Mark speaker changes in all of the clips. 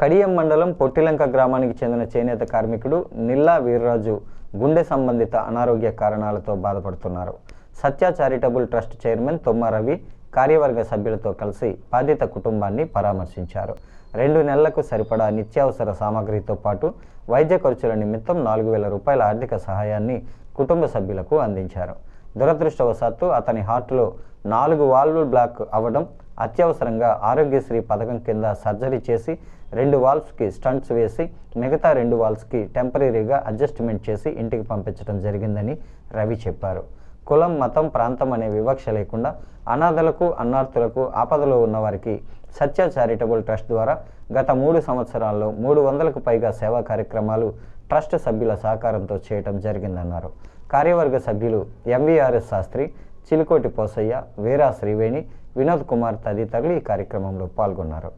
Speaker 1: కడియం మండలం పొట్టిలంక గ్రామానికి చెందిన చేనేత కార్మికుడు నిల్లా వీర్రాజు గుండె సంబంధిత అనారోగ్య కారణాలతో బాధపడుతున్నారు. Satya charitable trust chairman Thomma Ravi కార్యవర్గ సభ్యులతో కలిసి బాధిత కుటుంబాన్ని పరామర్శించారు. రెండు నెలలకు సరిపడా నిత్యావసర సామాగ్రితో పాటు వైద్య ఖర్చుల నిమిత్తం నాలుగు వేల రూపాయల ఆర్థిక సహాయాన్ని కుటుంబ సభ్యులకు అందించారు. దురదృష్టవశాత్తు అతని హార్ట్లో నాలుగు వాల్వ్ బ్లాక్ అవ్వడం అత్యవసరంగా ఆరోగ్యశ్రీ పథకం కింద సర్జరీ చేసి రెండు వాల్వ్స్కి స్టంట్స్ వేసి మిగతా రెండు వాల్వ్స్కి టెంపరీగా అడ్జస్ట్మెంట్ చేసి ఇంటికి పంపించడం జరిగిందని రవి చెప్పారు. కులం మతం ప్రాంతం అనే వివక్ష లేకుండా అనాథలకు అన్నార్థులకు ఆపదలో ఉన్నవారికి సత్య చారిటబుల్ ట్రస్ట్ ద్వారా గత మూడు సంవత్సరాల్లో మూడు వందలకు పైగా సేవా కార్యక్రమాలు ట్రస్ట్ సభ్యుల సహకారంతో చేయటం జరిగిందన్నారు. కార్యవర్గ సభ్యులు ఎంవీఆర్ఎస్ శాస్త్రి చిలుకోటి పోసయ్య వీరా శ్రీవేణి వినోద్ కుమార్ తదితరులు ఈ కార్యక్రమంలో పాల్గొన్నారు.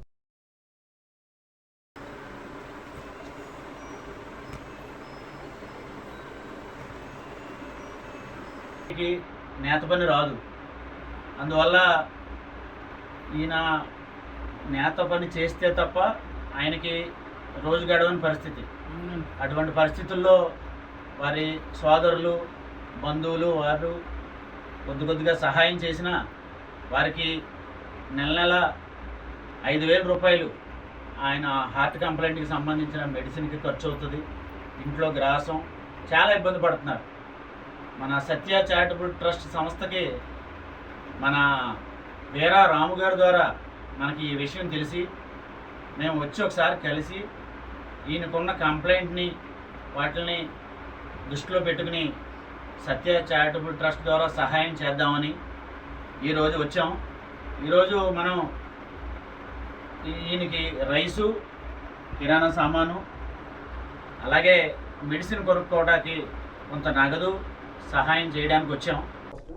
Speaker 2: నేత పని రాదు. అందువల్ల ఈయన నేత పని చేస్తే తప్ప ఆయనకి రోజు గడవని పరిస్థితి. అటువంటి పరిస్థితుల్లో వారి సోదరులు బంధువులు వారు కొద్ది కొద్దిగా సహాయం చేసిన వారికి నెల నెల ఐదు వేల రూపాయలు ఆయన హార్ట్ కంప్లైంట్కి సంబంధించిన మెడిసిన్కి ఖర్చు అవుతుంది. ఇంట్లో గ్రాసం. చాలా ఇబ్బంది పడుతున్నారు. మన సత్య చారిటబుల్ ట్రస్ట్ సంస్థకి మన వీరా రాము గారి ద్వారా మనకి ఈ విషయం తెలిసి మేము వచ్చి ఒకసారి కలిసి ఈయనకున్న కంప్లైంట్ని వాటిని దృష్టిలో పెట్టుకుని సత్య చారిటబుల్ ట్రస్ట్ ద్వారా సహాయం చేద్దామని ఈరోజు వచ్చాం. ఈరోజు మనం ఈయనకి రైసు కిరాణా సామాను అలాగే మెడిసిన్ కొనుక్కోవడానికి కొంత నగదు సహాయం చేయడానికి వచ్చాం.